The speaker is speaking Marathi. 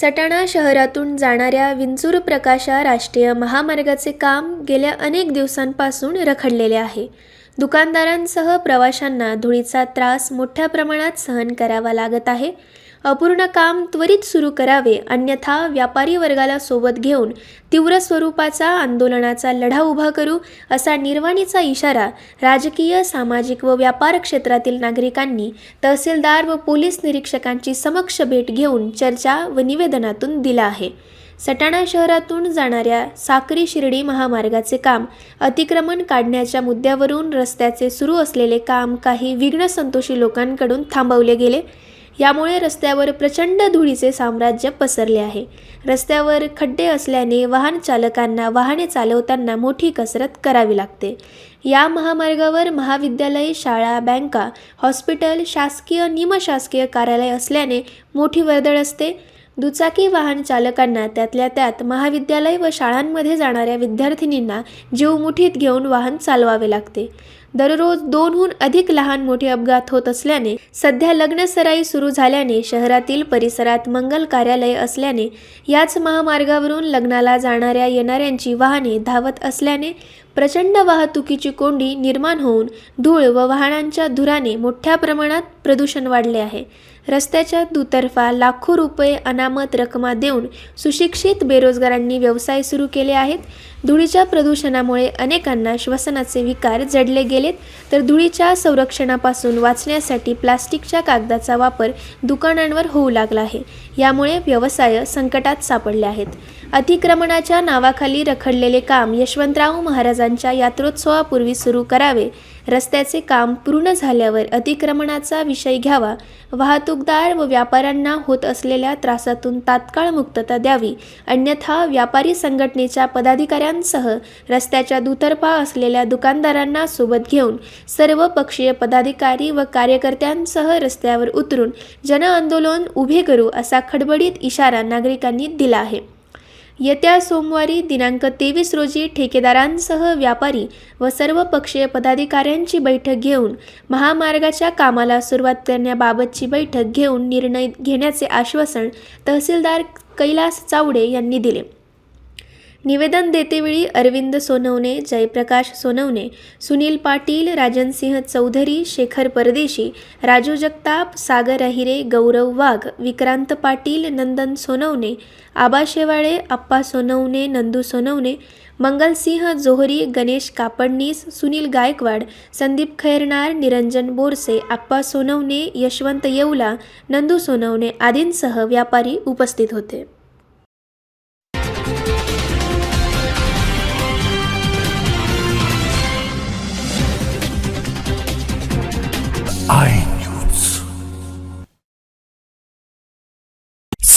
सटाणा शहरातून जाणाऱ्या विंचूर प्रकाशा राष्ट्रीय महामार्गाचे काम गेल्या अनेक दिवसांपासून रखडलेले आहे. दुकानदारांसह प्रवाशांना धुळीचा त्रास मोठ्या प्रमाणात सहन करावा लागत आहे. अपूर्ण काम त्वरित सुरू करावे अन्यथा व्यापारी वर्गाला सोबत घेऊन तीव्र स्वरूपाचा आंदोलनाचा लढा उभा करू असा निर्वाणीचा इशारा राजकीय सामाजिक व व्यापार क्षेत्रातील नागरिकांनी तहसीलदार व पोलीस निरीक्षकांची समक्ष भेट घेऊन चर्चा व निवेदनातून दिला आहे. सटाणा शहरातून जाणाऱ्या साक्री शिर्डी महामार्गाचे काम अतिक्रमण काढण्याच्या मुद्द्यावरून रस्त्याचे सुरू असलेले काम काही विघ्नसंतोषी लोकांकडून थांबवले गेले. यामुळे रस्त्यावर प्रचंड धुळीचे साम्राज्य पसरले आहे. रस्त्यावर खड्डे असल्याने वाहन चालकांना वाहने चालवताना मोठी कसरत करावी लागते. या महामार्गावर महाविद्यालय शाळा बँका हॉस्पिटल शासकीय निमशासकीय कार्यालय असल्याने मोठी वर्दळ असते. दुचाकी वाहन चालकांना त्यातल्या त्यात महाविद्यालय व शाळांमध्ये जाणाऱ्या विद्यार्थिनींना जीव मुठीत घेऊन वाहन चालवावे लागते. दररोज दोनहून अधिक लहान मोठे अपघात होत असल्याने सध्या लग्नसराई सुरू झाल्याने शहरातील परिसरात मंगल कार्यालय असल्याने याच महामार्गावरून लग्नाला जाणाऱ्या येणाऱ्यांची वाहने धावत असल्याने प्रचंड वाहतुकीची कोंडी निर्माण होऊन धूळ व वाहनांच्या धुराने मोठ्या प्रमाणात प्रदूषण वाढले आहे. रस्त्याच्या दुतर्फा लाखो रुपये अनामत रकमा देऊन सुशिक्षित बेरोजगारांनी व्यवसाय सुरू केले आहेत. धुळीच्या प्रदूषणामुळे अनेकांना श्वसनाचे विकार जडले गेलेत. तर धुळीच्या संरक्षणापासून वाचण्यासाठी प्लास्टिकच्या कागदाचा वापर दुकानांवर होऊ लागला आहे. यामुळे व्यवसाय संकटात सापडले आहेत. अतिक्रमणाच्या नावाखाली रखडलेले काम यशवंतराव महाराजांच्या यात्रोत्सवापूर्वी सुरू करावे. रस्त्याचे काम पूर्ण झाल्यावर अतिक्रमणाचा विषय घ्यावा. वाहतूकदार व व्यापाऱ्यांना होत असलेल्या त्रासातून तात्काळ मुक्तता द्यावी. अन्यथा व्यापारी संघटनेच्या पदाधिकाऱ्या पदाधिकाऱ्यांसह रस्त्याच्या दुतर्फा असलेल्या दुकानदारांना सोबत घेऊन सर्व पक्षीय पदाधिकारी व कार्यकर्त्यांसह रस्त्यावर उतरून जनआंदोलन उभे करू असा खडबडीत इशारा नागरिकांनी दिला आहे. येत्या सोमवारी दिनांक तेवीस रोजी ठेकेदारांसह व्यापारी व सर्व पक्षीय पदाधिकाऱ्यांची बैठक घेऊन महामार्गाच्या कामाला सुरुवात करण्याबाबतची बैठक घेऊन निर्णय घेण्याचे आश्वासन तहसीलदार कैलास चावडे यांनी दिले. निवेदन देतेवेळी अरविंद सोनवणे जयप्रकाश सोनवणे सुनील पाटील राजनसिंह चौधरी शेखर परदेशी राजू जगताप सागर अहिरे गौरव वाघ विक्रांत पाटील नंदन सोनवणे आबा शेवाळे आप्पा सोनवणे नंदू सोनवणे मंगलसिंह जोहरी गणेश कापडनीस सुनील गायकवाड संदीप खैरनार निरंजन बोरसे आप्पा सोनवणे यशवंत येवला नंदू सोनवणे आदींसह व्यापारी उपस्थित होते.